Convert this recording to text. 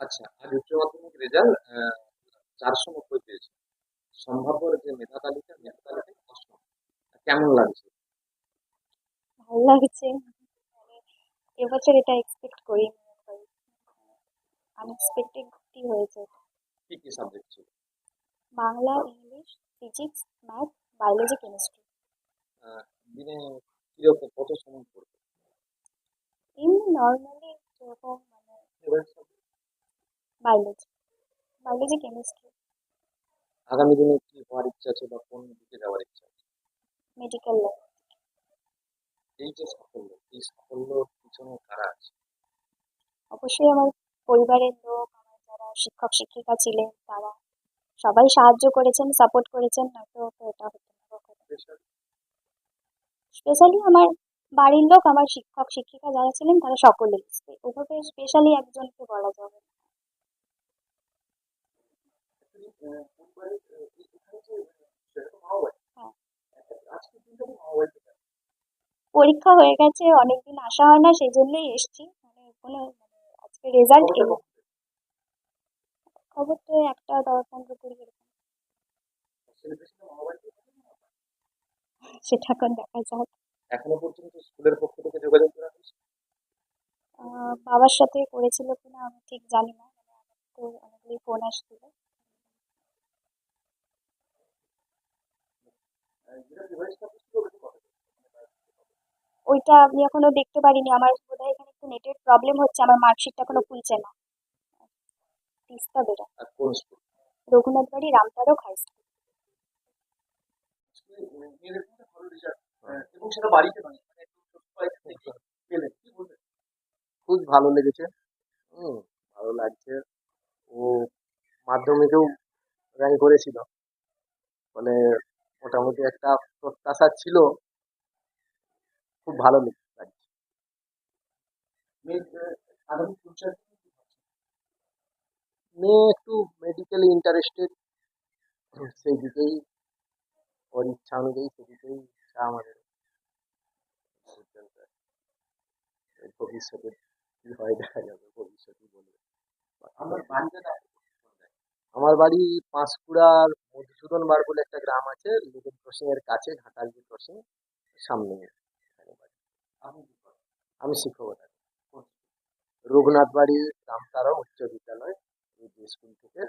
আচ্ছা আজ উচ্চ মাধ্যমিক রেজাল্ট চারশো নব্বই পেয়েছে। সম্ভাব্য যে মেধা তালিকা মেধা তালিকায় অষ্টম। কেমন লাগছে? ভালো লাগছে। এবছর এটা এক্সপেক্ট করি। আনএক্সপেক্টেডই হয়েছে। কি কি সাবজেক্ট ছিল? Bangla English physics math biology chemistry দিনে কীরকম কত সময় পড়বে? এমনি নর্মালি যেরকম মানে বায়োলজি বায়োলজি কেমিস্ট্রি আগামী দিনে কি হওয়ার ইচ্ছা আছে বা কোন দিকে যাওয়ার ইচ্ছা আছে? মেডিকেল লাইন এই যে সাফল্য এই পিছনে কারা আছে? অবশ্যই আমার পরিবারের লোক আমার যারা শিক্ষক শিক্ষিকা ছিলেন তারা সবাই সাহায্য করেছেন সাপোর্ট করেছেন নয়তো তো এটা হতো না স্পেশালি আমার বাড়ির লোক আমার শিক্ষক শিক্ষিকা যারা ছিলেন তারা সকলেই। ওভাবে স্পেশালি একজনকে বলা যাবে না। হ্যাঁ। পরীক্ষা হয়ে গেছে অনেকদিন আসা হয় না সেই জন্যই এসছি। মানে কোনো আজকে রেজাল্ট এলো খবর তো একটা দশ পনেরো কুড়ি এরকম। সেটা এখন দেখা যাক। এখনও পর্যন্ত স্কুলের পক্ষ থেকে যোগাযোগ করা হয়েছে? বাবার সাথে করেছিল কিনা আমি ঠিক জানি না। মানে তো অনেকগুলি ফোন আসছিল। ওইটা আমি এখনও দেখতে পারিনি। আমার বোধহয় এখানে একটু নেটের প্রবলেম হচ্ছে আমার মার্কশিটটা এখনও খুলছে না। তিস্তা স্কুল রঘুনাথ বাড়ি রামতারক হাই স্কুল এবং সেটা বাড়িতে নয় পেলেন কি বলবেন? খুব ভালো লেগেছে। হুম ভালো লাগছে। ও মাধ্যমিকেও র্যাঙ্ক করেছিল। মানে মোটামুটি একটা প্রত্যাশা ছিল। খুব ভালো লেগেছে লাগছে আগামী মেয়ে একটু মেডিকেলি ইন্টারেস্টেড সেই দিকেই ওর ইচ্ছা অনুযায়ী সেদিকেই আমাদের ভবিষ্যতে কি হয় দেখা যাবে ভবিষ্যতে বলবে। আমার বাড়িতে আমার বাড়ি পাঁশকুড়ার মধুসূদন বার বলে একটা গ্রাম আছে লিভিং ক্রসিং এর কাছে ঘাটালজি ক্রসিং সামনে? আমি শিক্ষকতা। রঘুনাথ বাড়ি রামতারা উচ্চ বিদ্যালয় এই স্কুল থেকে